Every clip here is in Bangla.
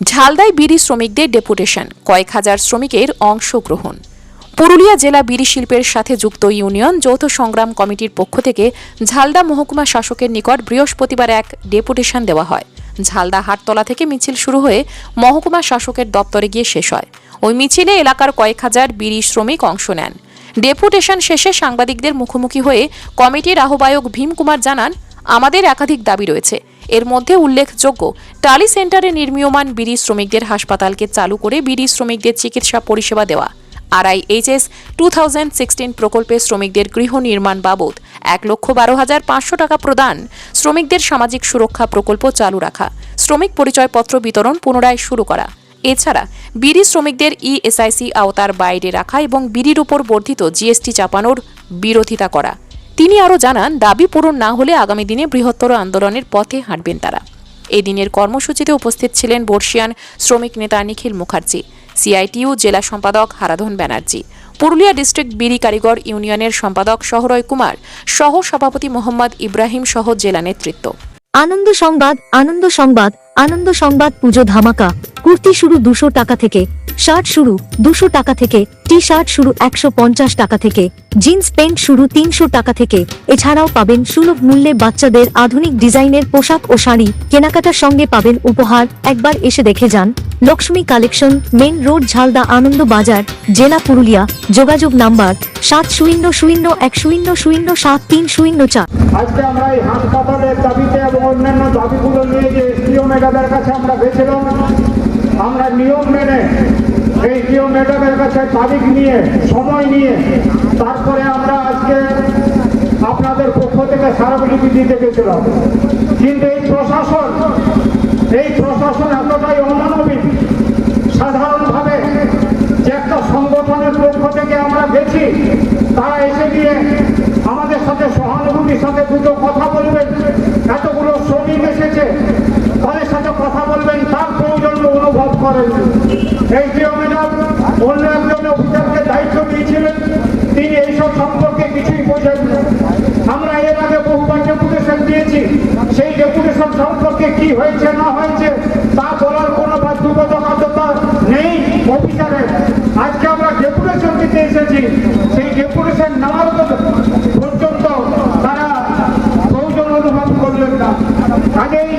ঝালদায় বিড়ি শ্রমিকদের ডেপুটেশন, কয়েক হাজার শ্রমিকের অংশগ্রহণ। পুরুলিয়া জেলা বিড়ি শিল্পের সাথে যুক্ত ইউনিয়ন যৌথ সংগ্রাম কমিটির পক্ষ থেকে ঝালদা মহকুমা শাসকের নিকট বৃহস্পতিবার এক ডেপুটেশন দেওয়া হয়। ঝালদা হাটতলা থেকে মিছিল শুরু হয়ে মহকুমা শাসকের দপ্তরে গিয়ে শেষ হয়। ওই মিছিলে এলাকার কয়েক হাজার বিড়ি শ্রমিক অংশ নেন। ডেপুটেশন শেষে সাংবাদিকদের মুখোমুখি হয়ে কমিটির আহ্বায়ক ভীম কুমার জানান, আমাদের একাধিক দাবি রয়েছে। এর মধ্যে উল্লেখযোগ্য, টালি সেন্টারে নির্মীয়মান বিড়ি শ্রমিকদের হাসপাতালকে চালু করে বিড়ি শ্রমিকদের চিকিৎসা পরিষেবা দেওয়া। RI HS two thousand sixteen প্রকল্পে শ্রমিকদের গৃহ নির্মাণ বাবদ এক লক্ষ বারো হাজার পাঁচশো টাকা প্রদান, শ্রমিকদের সামাজিক সুরক্ষা প্রকল্প চালু রাখা, শ্রমিক পরিচয়পত্র বিতরণ পুনরায় শুরু করা। এছাড়া, বিড়ি শ্রমিকদের ইএসআইসি আওতার বাইরে রাখা এবং বিড়ির উপর বর্ধিত জিএসটি চাপানোর বিরোধিতা করা। তিনি আরও জানান, দাবি পূরণ না হলে আগামী দিনে বৃহত্তর আন্দোলনের পথে হাঁটবেন তারা। এই দিনের কর্মসূচিতে উপস্থিত ছিলেন বর্ষিয়ান শ্রমিক নেতা নিখিল মুখার্জি সিআইটিইউ জেলা সম্পাদক হারাধন ব্যানার্জি, পুরুলিয়া ডিস্ট্রিক্ট বিড়ি কারিগর ইউনিয়নের সম্পাদক শহরয় কুমার, সহ সভাপতি মোহাম্মদ ইব্রাহিম সহ জেলা নেতৃত্ব। আনন্দ সংবাদ আনন্দ সংবাদ আনন্দ সংবাদ পুজো ধামাকা। কুর্তি শুরু দুশো টাকা থেকে। শার্ট শুরু দুশো টাকা থেকে টি শার্ট শুরু একশো পঞ্চাশ টাকা থেকে, জিন্স প্যান্ট শুরু তিনশো টাকা থেকে। এছাড়াও পাবেন সুলভ মূল্যে বাচ্চাদের আধুনিক ডিজাইনের পোশাক ও শাড়ি। কেনাকাটার সঙ্গে পাবেন উপহার। একবার এসে দেখে যান। Lakshmi collection, main road, Jhalda Ananda Bazar, জেলা পুরুলিয়া। যোগাযোগ নাম্বার সাত শূন্য শূন্য এক শূন্য শূন্য সাত তিন শূন্য চার। আজকে আমরা এই হাসপাতালের দাবিতে এবং অন্যান্য দাবিগুলো নিয়ে যে কাছে আমরা গেছিলাম, আমরা নিয়ম মেনে এসডিও ম্যাডামের কাছে তারিখ নিয়ে, সময় নিয়ে। তারপরে আমরা আজকে আপনাদের পক্ষ থেকে স্মারকলিপি দিতে গেছিলাম। কিন্তু এই প্রশাসন এই প্রশাসন এতটাই অমানবিক। সাধারণভাবে যে একটা সংগঠনের পক্ষ থেকে আমরা গেছি, তারা এসে গিয়ে আমাদের সাথে সহানুভূতির সাথে দুটো কথা বলবেন। এতগুলো শ্রমিক এসেছে, তাদের সাথে কথা বলবেন, তার প্রয়োজন অনুভব করেন। এই জিও অফিসারের আজকে আমরা ডেপুটেশন দিতে এসেছি সেই ডেপুটেশন নেওয়ার পর্যন্ত তারা প্রয়োজন অনুভব করলেন না কাজেই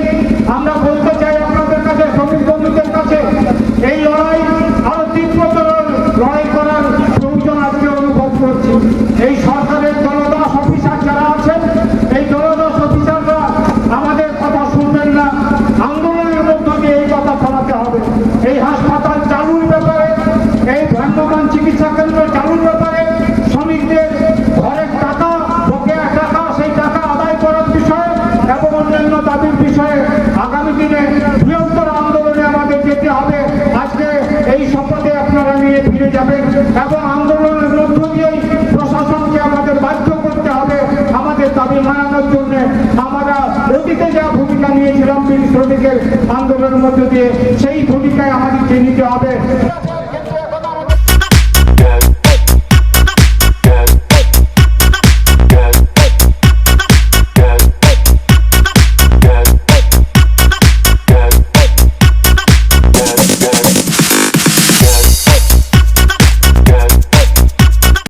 আমরা বলতে চাই আপনাদের কাছে শ্রমিক বন্ধুদের কাছে এই লড়াই আরও তীব্রতর লড়াই করার প্রয়োজন আজকে অনুভব করছি এই সরকারের দলদাস অফিসার যারা আছেন এই দলদাস অফিসাররা আমাদের কথা শুনবেন না আন্দোলনের মধ্য দিয়ে এই কথা ফলাতে হবে এই হাসপাতাল চালুর ব্যাপারে এই ভ্রাম্যমান চিকিৎসা কেন্দ্র চালুর ব্যাপারে শ্রমিকদের ঘরের টাকা বকেয়া টাকা সেই টাকা আদায় করার বিষয়ে এবং অন্যান্য দাবির বিষয়ে আগামী দিনে বৃহত্তর আন্দোলনে আমাদের যেতে হবে আজকে এই শপথে আপনারা নিয়ে ফিরে যাবেন এবং আন্দোলনের মধ্য দিয়েই প্রশাসনকে আমাদের বাধ্য করতে হবে আমাদের দাবি মানানোর জন্য। আমরা অতীতে যা ভূমিকা নিয়েছিলাম শ্রমিকের আন্দোলনের মধ্য দিয়ে, সেই ভূমিকায় আমাদেরকে নিতে হবে।